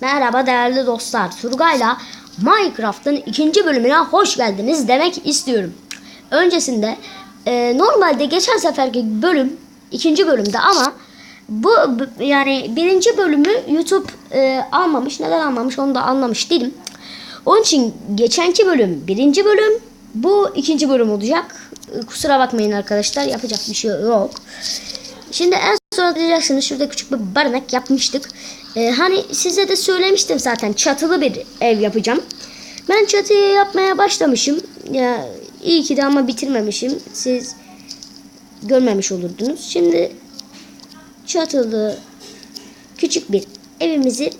Merhaba değerli dostlar. Turgay'la Minecraft'ın ikinci bölümüne hoş geldiniz demek istiyorum. Öncesinde e, normalde geçen seferki bölüm ikinci bölümde ama bu yani birinci bölümü YouTube e, almamış. Neden almamış onu da anlamış değilim. Onun için geçenki bölüm birinci bölüm bu ikinci bölüm olacak. E, Kusura bakmayın arkadaşlar yapacak bir şey yok. Şimdi en son diyeceksiniz şurada küçük bir barınak yapmıştık. Ee, hani size de söylemiştim zaten çatılı bir ev yapacağım. Ben çatıyı yapmaya başlamışım. Ya iyi ki de ama bitirmemişim. Siz görmemiş olurdunuz. Şimdi çatılı küçük bir evimizi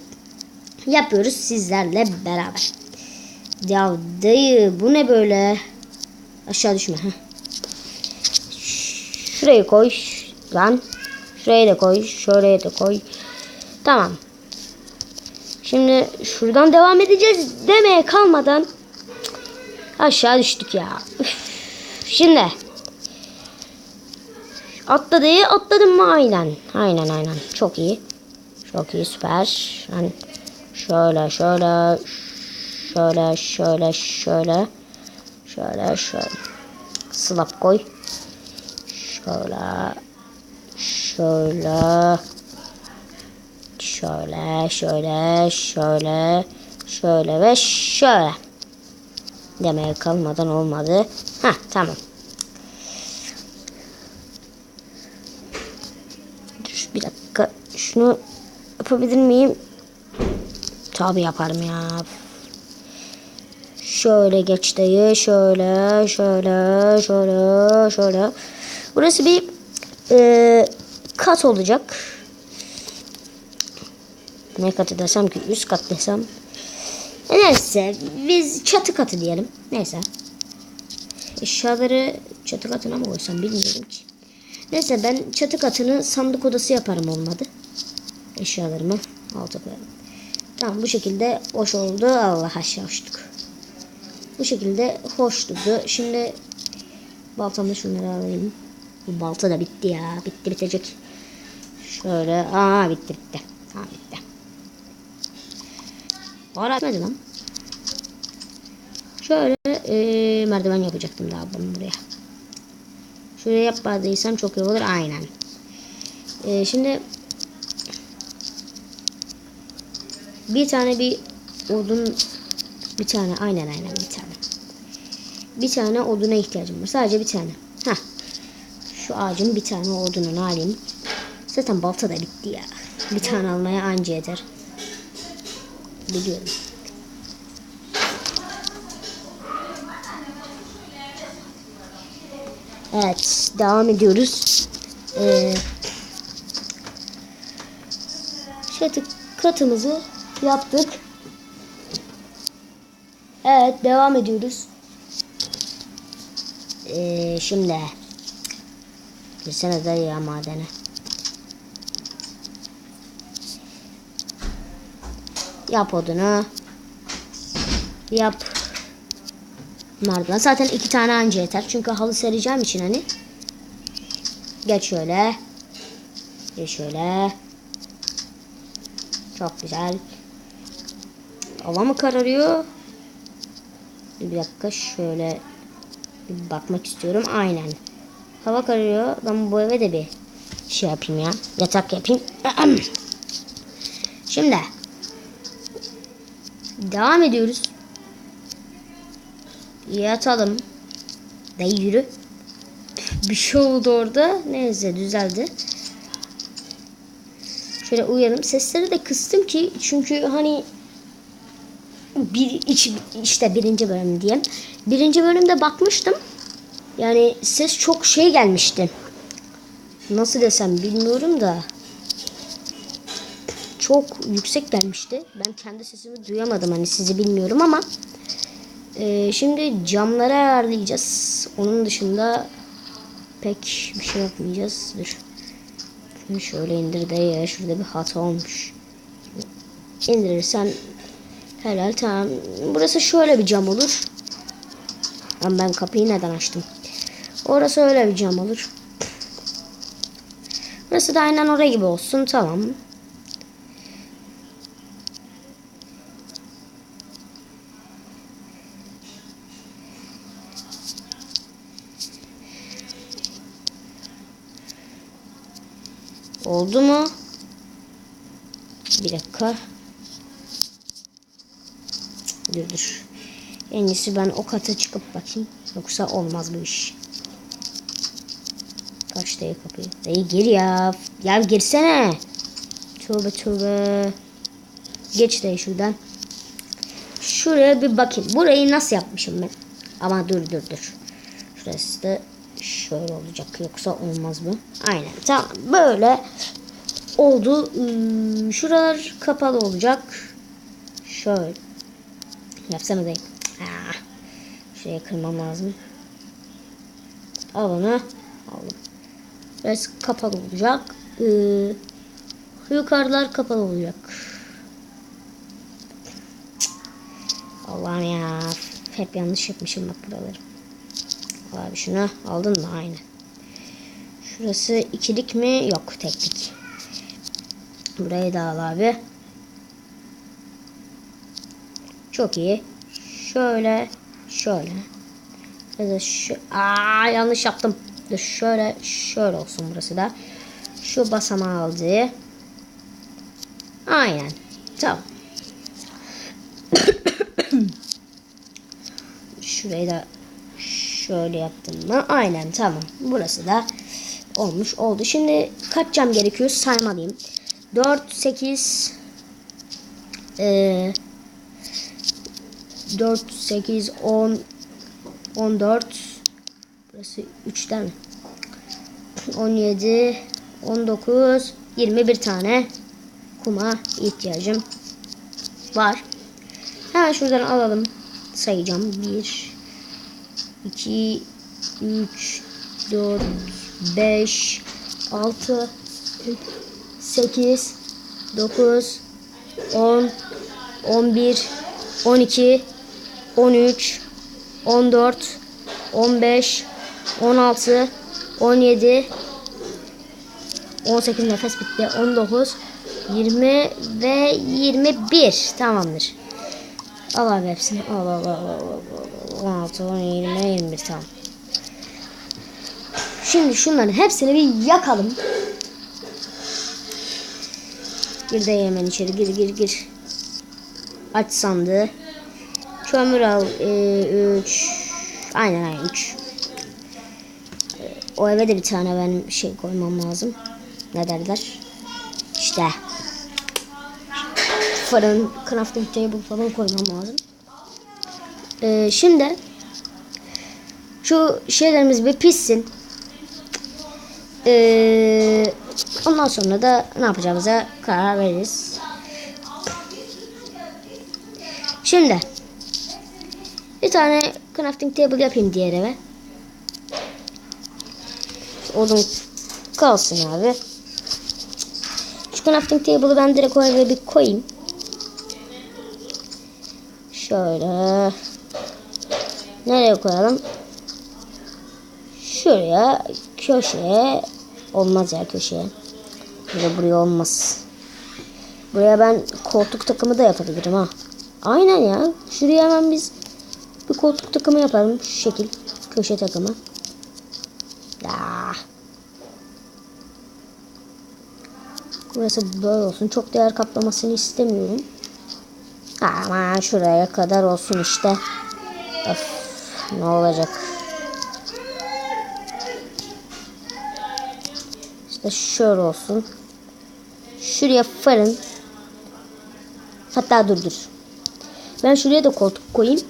yapıyoruz sizlerle beraber. Ya dayı bu ne böyle? Aşağı düşme. Heh. Şurayı koy lan. Şuraya da koy. Şuraya da koy. Tamam. Şimdi şuradan devam edeceğiz demeye kalmadan aşağı düştük ya. Üf. Şimdi atladı atladım mı aynen. Aynen aynen. Çok iyi. Çok iyi süper. Yani şöyle şöyle şöyle şöyle şöyle şöyle şöyle slap koy. Şöyle şöyle şöyle şöyle şöyle şöyle ve şöyle demeye kalmadan olmadı. Ha tamam. Dur bir dakika şunu yapabilir miyim? Tabi yaparım ya. Şöyle geç dayı. Şöyle, şöyle, şöyle, şöyle. Burası bir e, kat olacak. Ne katı desem ki üst kat desem. E, Neyse biz çatı katı diyelim. Neyse. Eşyaları çatı katına mı koysam bilmiyorum ki. Neyse ben çatı katını sandık odası yaparım olmadı. Eşyalarımı alta koyalım. Tamam bu şekilde hoş oldu. Allah aşağı uçtuk. Bu şekilde hoş durdu. Şimdi baltamda şunları alayım. Bu balta da bitti ya. Bitti bitecek. Şöyle. Aa bitti bitti. Hala bitmedi lan. Şöyle eee, merdiven yapacaktım daha bunu buraya. Şuraya yapmadıysam çok iyi olur. Aynen. Eee, şimdi bir tane bir odun bir tane aynen aynen bir tane. Bir tane oduna ihtiyacım var. Sadece bir tane. Heh. Şu ağacın bir tane odununu alayım. Zaten balta da bitti ya. Bir tane almaya anca yeter. Biliyorum. Evet. Devam ediyoruz. Ee, çatı katımızı yaptık. Evet devam ediyoruz. Ee, şimdi girsene dayı ya madene. Yap odunu. Yap. Merdiven. Zaten iki tane anca yeter. Çünkü halı sereceğim için hani. Geç şöyle. Geç şöyle. Çok güzel. Hava mı kararıyor? Bir dakika şöyle bir bakmak istiyorum. Aynen. Hava kararıyor. Ben bu eve de bir şey yapayım ya. Yatak yapayım. Şimdi devam ediyoruz. Yatalım. De yürü. Bir şey oldu orada. Neyse düzeldi. Şöyle uyanım. Sesleri de kıstım ki çünkü hani bir iç, işte birinci bölüm diyeyim. Birinci bölümde bakmıştım. Yani ses çok şey gelmişti. Nasıl desem bilmiyorum da. Çok yüksek gelmişti. Ben kendi sesimi duyamadım hani sizi bilmiyorum ama. Ee, şimdi camları ayarlayacağız. Onun dışında pek bir şey yapmayacağız. Dur. Şunu şöyle indir de ya. Şurada bir hata olmuş. İndirirsen helal tamam. Burası şöyle bir cam olur. Ama ben kapıyı neden açtım? Orası öyle bir cam olur. Burası da aynen oraya gibi olsun. Tamam. Oldu mu? Bir dakika. Dur dur. En iyisi ben o kata çıkıp bakayım. Yoksa olmaz bu iş. Kaç dayı kapıyı? Dayı gir ya. Ya girsene. Tövbe tövbe. Geç dayı şuradan. Şuraya bir bakayım. Burayı nasıl yapmışım ben? Ama dur dur dur. Şurası da şöyle olacak. Yoksa olmaz mı? Aynen. Tamam. Böyle oldu. Hmm, Şuralar kapalı olacak. Şöyle. Yapsana dayı. Ah. Şuraya kırmam lazım. Al onu. Aldım. Biraz kapalı olacak. Ee, yukarılar kapalı olacak. Allah'ım ya. Hep yanlış yapmışım bak buraları. Abi şunu aldın mı? Aynen. Şurası ikilik mi? Yok teklik. Burayı da al abi. Çok iyi. Şöyle. Şöyle. Ya da şu. Aa yanlış yaptım. Şöyle. Şöyle olsun burası da. Şu basamağı aldı. Aynen. Tamam. Şurayı da şöyle yaptım mı? Aynen tamam. Burası da olmuş oldu. Şimdi kaç cam gerekiyor saymalıyım. 4, 8 eee 4, 8, 10 14 Burası 3'ten mi? 17 19 21 tane kuma ihtiyacım var. Hemen şuradan alalım. Sayacağım. 1 2 3 4 5 6 8 9 10 11 12 13 14 15 16 17 18 nefes bitti. 19 20 ve 21 tamamdır. Al abi hepsini. Al al al al. al. 16, 17, 20, 21 tamam. Şimdi şunların hepsini bir yakalım. Gir de hemen içeri gir gir gir. Aç sandığı. Kömür al. 3. aynen aynen 3. O eve de bir tane ben şey koymam lazım. Ne derler? İşte. Fırın, crafting table falan koymam lazım. Ee, şimdi şu şeylerimiz bir pişsin. Ee, ondan sonra da ne yapacağımıza karar veririz. Şimdi bir tane crafting table yapayım diğer eve. Odun kalsın abi. Şu crafting table'ı ben direkt o eve bir koyayım. Şöyle. Nereye koyalım? Şuraya köşeye olmaz ya köşeye. Burada buraya olmaz. Buraya ben koltuk takımı da yapabilirim ha. Aynen ya. Şuraya hemen biz bir koltuk takımı yapalım. Şu şekil. Köşe takımı. Ya. Burası böyle olsun. Çok değer kaplamasını istemiyorum. Ama şuraya kadar olsun işte. Of, ne olacak? İşte şöyle olsun. Şuraya fırın. Hatta dur dur. Ben şuraya da koltuk koyayım.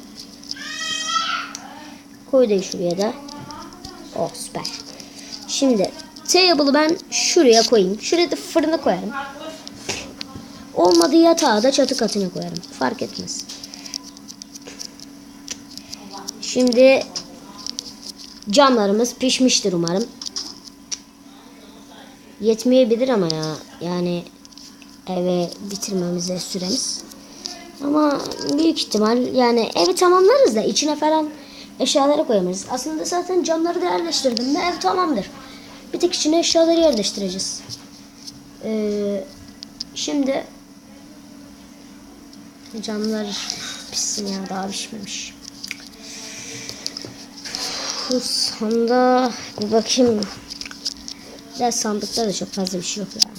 Koy da şuraya da. Oh süper. Şimdi table'ı ben şuraya koyayım. Şuraya da fırını koyarım. Olmadı yatağı da çatı katına koyarım. Fark etmez. Şimdi camlarımız pişmiştir umarım. Yetmeyebilir ama ya. Yani eve bitirmemize süremiz. Ama büyük ihtimal yani evi tamamlarız da içine falan eşyaları koyamayız. Aslında zaten camları da yerleştirdim de ev tamamdır. Bir tek içine eşyaları yerleştireceğiz. Ee, şimdi camlar pişsin ya daha pişmemiş. Şu sanda bir bakayım. Ve sandıkta da çok fazla bir şey yok yani.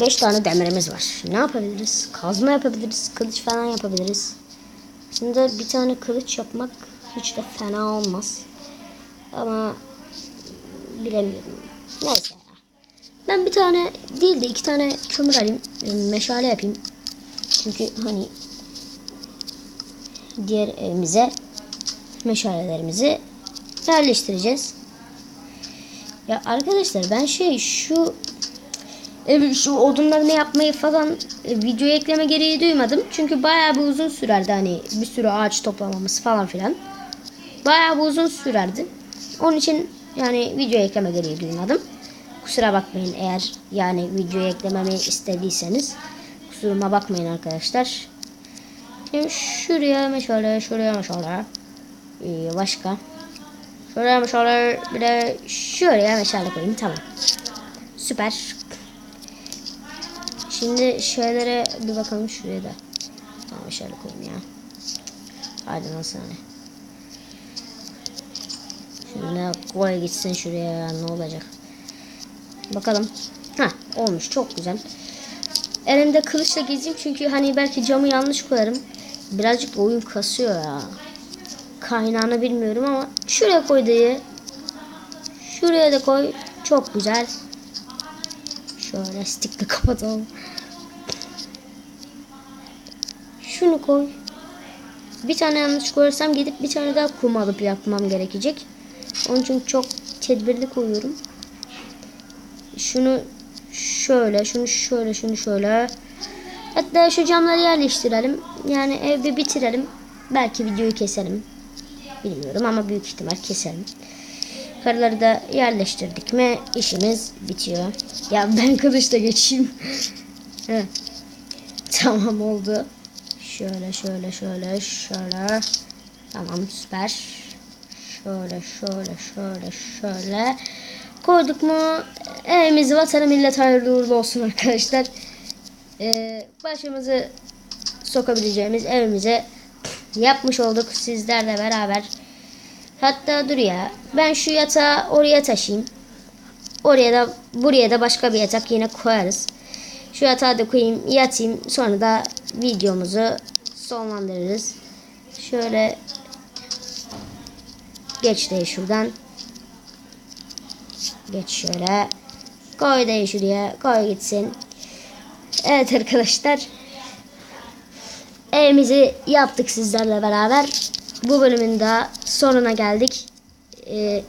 5 tane demirimiz var. Ne yapabiliriz? Kazma yapabiliriz. Kılıç falan yapabiliriz. Şimdi bir tane kılıç yapmak hiç de fena olmaz. Ama bilemiyorum. Neyse. Ben bir tane değil de iki tane kömür alayım. e, Meşale yapayım. Çünkü hani diğer evimize meşalelerimizi yerleştireceğiz. Ya arkadaşlar ben şey şu şu odunlarını yapmayı falan e, videoya ekleme gereği duymadım. Çünkü bayağı bir uzun sürerdi hani bir sürü ağaç toplamamız falan filan. Bayağı bir uzun sürerdi. Onun için yani videoya ekleme gereği duymadım. Kusura bakmayın eğer yani videoya eklememi istediyseniz. Kusuruma bakmayın arkadaşlar. Şimdi şuraya meşale, şuraya meşale. Ee, başka. Şuraya meşale, bir de şuraya meşale koyayım. Tamam. Süper. Şimdi şeylere bir bakalım şuraya da. Tamam meşale koyayım ya. Hadi nasıl hani. Şimdi koy gitsin şuraya ya, ne olacak. Bakalım. Ha olmuş çok güzel. Elimde kılıçla gezeyim çünkü hani belki camı yanlış koyarım. Birazcık oyun kasıyor ya. Kaynağını bilmiyorum ama şuraya koy dayı. Şuraya da koy. Çok güzel. Şöyle stickle kapatalım. Şunu koy. Bir tane yanlış koyarsam gidip bir tane daha kum alıp yapmam gerekecek. Onun için çok tedbirli koyuyorum. Şunu şöyle, şunu şöyle, şunu şöyle. Hatta şu camları yerleştirelim. Yani evi bitirelim. Belki videoyu keselim. Bilmiyorum ama büyük ihtimal keselim. Karıları da yerleştirdik mi işimiz bitiyor. Ya ben kılıçla geçeyim. Tamam oldu. Şöyle şöyle şöyle şöyle. Tamam süper. Şöyle şöyle şöyle şöyle. Koyduk mu evimizi vatanı millet hayırlı uğurlu olsun arkadaşlar. Ee, başımızı sokabileceğimiz evimize yapmış olduk sizlerle beraber. Hatta dur ya ben şu yatağı oraya taşıyayım. Oraya da buraya da başka bir yatak yine koyarız. Şu yatağı da koyayım yatayım sonra da videomuzu sonlandırırız. Şöyle geç de şuradan. Geç şöyle. Koy da şuraya. Koy gitsin. Evet arkadaşlar. Evimizi yaptık sizlerle beraber. Bu bölümün de sonuna geldik. Ee,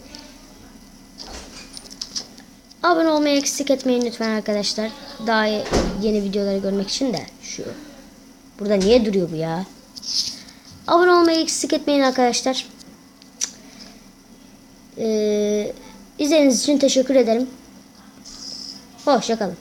abone olmayı eksik etmeyin lütfen arkadaşlar. Daha yeni videoları görmek için de şu. Burada niye duruyor bu ya? Abone olmayı eksik etmeyin arkadaşlar. Ee, izlediğiniz için teşekkür ederim. Hoşçakalın.